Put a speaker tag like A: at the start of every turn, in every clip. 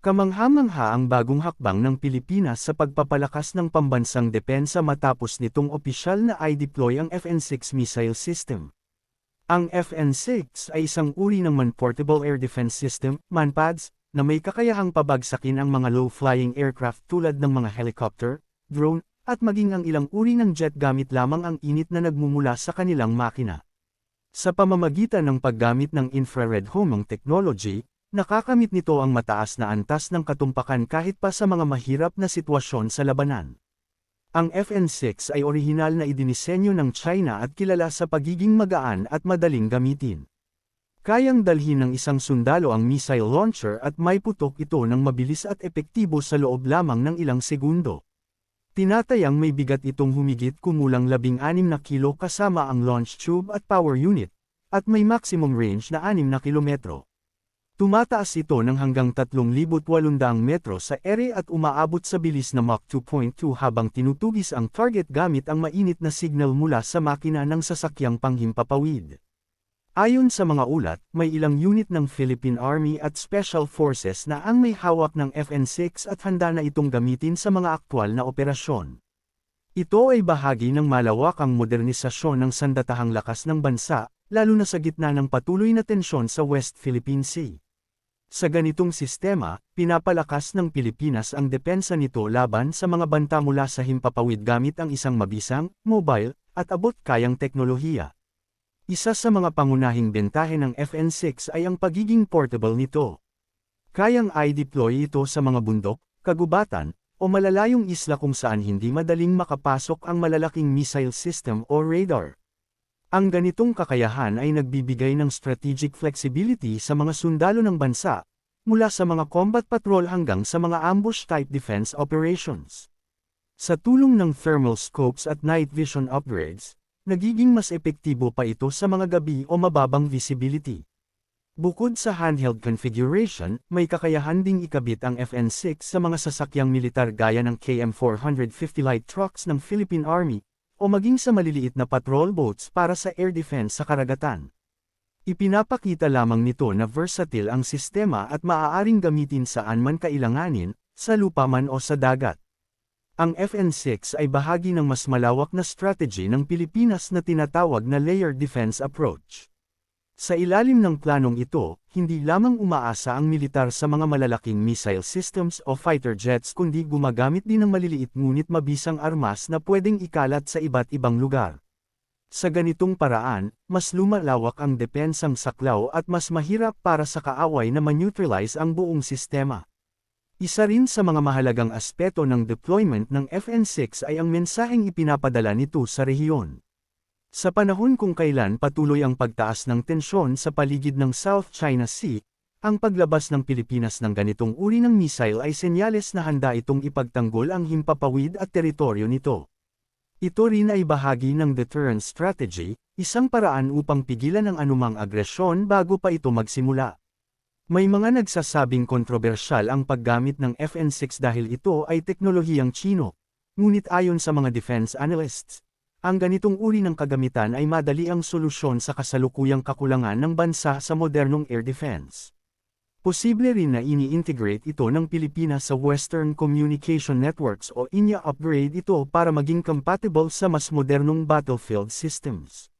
A: Kamangha-mangha ang bagong hakbang ng Pilipinas sa pagpapalakas ng pambansang depensa matapos nitong opisyal na i-deploy ang FN-6 missile system. Ang FN-6 ay isang uri ng Man-Portable Air Defense System, MANPADS, na may kakayahang pabagsakin ang mga low-flying aircraft tulad ng mga helicopter, drone, at maging ang ilang uri ng jet gamit lamang ang init na nagmumula sa kanilang makina. Sa pamamagitan ng paggamit ng infrared homing technology, Nakakamit nito ang mataas na antas ng katumpakan kahit pa sa mga mahirap na sitwasyon sa labanan. Ang FN-6 ay orihinal na idinisenyo ng China at kilala sa pagiging magaan at madaling gamitin. Kayang dalhin ng isang sundalo ang missile launcher at may putok ito ng mabilis at epektibo sa loob lamang ng ilang segundo. Tinatayang may bigat itong humigit kumulang 16 na kilo kasama ang launch tube at power unit, at may maximum range na 6 na kilometro. Tumataas ito ng hanggang 3,800 metro sa ere at umaabot sa bilis na Mach 2.2 habang tinutugis ang target gamit ang mainit na signal mula sa makina ng sasakyang panghimpapawid. Ayon sa mga ulat, may ilang unit ng Philippine Army at Special Forces na ang may hawak ng FN-6 at handa na itong gamitin sa mga aktwal na operasyon. Ito ay bahagi ng malawakang modernisasyon ng sandatahang lakas ng bansa, lalo na sa gitna ng patuloy na tensyon sa West Philippine Sea. Sa ganitong sistema, pinapalakas ng Pilipinas ang depensa nito laban sa mga banta mula sa himpapawid gamit ang isang mabisang, mobile, at abot-kayang teknolohiya. Isa sa mga pangunahing bentahe ng FN6 ay ang pagiging portable nito. Kayang i-deploy ito sa mga bundok, kagubatan, o malalayong isla kung saan hindi madaling makapasok ang malalaking missile system o radar. Ang ganitong kakayahan ay nagbibigay ng strategic flexibility sa mga sundalo ng bansa, mula sa mga combat patrol hanggang sa mga ambush-type defense operations. Sa tulong ng thermal scopes at night vision upgrades, nagiging mas epektibo pa ito sa mga gabi o mababang visibility. Bukod sa handheld configuration, may kakayahan ding ikabit ang FN-6 sa mga sasakyang militar gaya ng KM450 light trucks ng Philippine Army, o maging sa maliliit na patrol boats para sa air defense sa karagatan. Ipinapakita lamang nito na versatile ang sistema at maaaring gamitin saan man kailanganin, sa lupa man o sa dagat. Ang FN6 ay bahagi ng mas malawak na strategy ng Pilipinas na tinatawag na layered defense approach. Sa ilalim ng planong ito, hindi lamang umaasa ang militar sa mga malalaking missile systems o fighter jets kundi gumagamit din ng maliliit ngunit mabisang armas na pwedeng ikalat sa iba't ibang lugar. Sa ganitong paraan, mas lumalawak ang depensang saklaw at mas mahirap para sa kaaway na maneutralize ang buong sistema. Isa rin sa mga mahalagang aspeto ng deployment ng FN6 ay ang mensaheng ipinapadala nito sa rehiyon. Sa panahon kung kailan patuloy ang pagtaas ng tensyon sa paligid ng South China Sea, ang paglabas ng Pilipinas ng ganitong uri ng missile ay senyales na handa itong ipagtanggol ang himpapawid at teritoryo nito. Ito rin ay bahagi ng deterrence strategy, isang paraan upang pigilan ang anumang agresyon bago pa ito magsimula. May mga nagsasabing kontrobersyal ang paggamit ng FN6 dahil ito ay teknolohiyang Chino. Ngunit ayon sa mga defense analysts, ang ganitong uri ng kagamitan ay madali ang solusyon sa kasalukuyang kakulangan ng bansa sa modernong air defense. Posible rin na ini-integrate ito ng Pilipinas sa Western Communication Networks o inya upgrade ito para maging compatible sa mas modernong battlefield systems.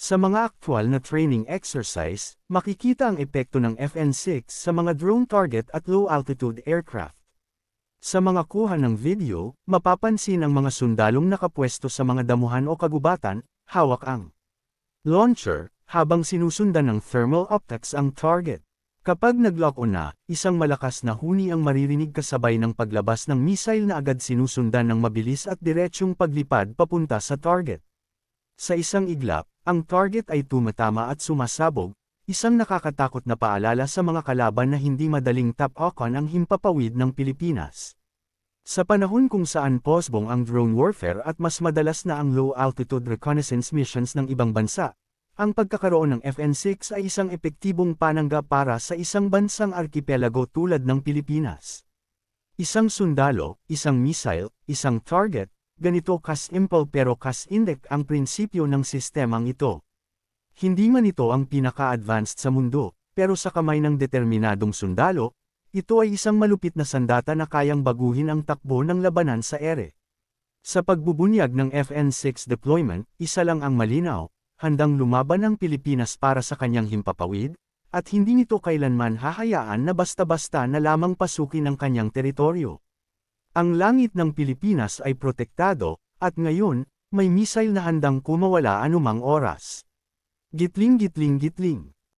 A: Sa mga aktwal na training exercise, makikita ang epekto ng FN6 sa mga drone target at low-altitude aircraft. Sa mga kuha ng video, mapapansin ang mga sundalong nakapwesto sa mga damuhan o kagubatan, hawak ang launcher, habang sinusundan ng thermal optics ang target. Kapag nag-lock on na, isang malakas na huni ang maririnig kasabay ng paglabas ng missile na agad sinusundan ng mabilis at diretsyong paglipad papunta sa target. Sa isang iglap, ang target ay tumatama at sumasabog, isang nakakatakot na paalala sa mga kalaban na hindi madaling tap-okan ang himpapawid ng Pilipinas. Sa panahon kung saan posbong ang drone warfare at mas madalas na ang low-altitude reconnaissance missions ng ibang bansa, ang pagkakaroon ng FN6 ay isang epektibong panangga para sa isang bansang arkipelago tulad ng Pilipinas. Isang sundalo, isang missile, isang target, ganito kas-simple pero kas-indek ang prinsipyo ng sistemang ito. Hindi man ito ang pinaka-advanced sa mundo, pero sa kamay ng determinadong sundalo, ito ay isang malupit na sandata na kayang baguhin ang takbo ng labanan sa ere. Sa pagbubunyag ng FN-6 deployment, isa lang ang malinaw, handang lumaban ang Pilipinas para sa kanyang himpapawid, at hindi nito kailanman hahayaan na basta-basta na lamang pasukin ang kanyang teritoryo. Ang langit ng Pilipinas ay protektado, at ngayon, may misail na handang kumawala anumang oras. Gitling gitling gitling.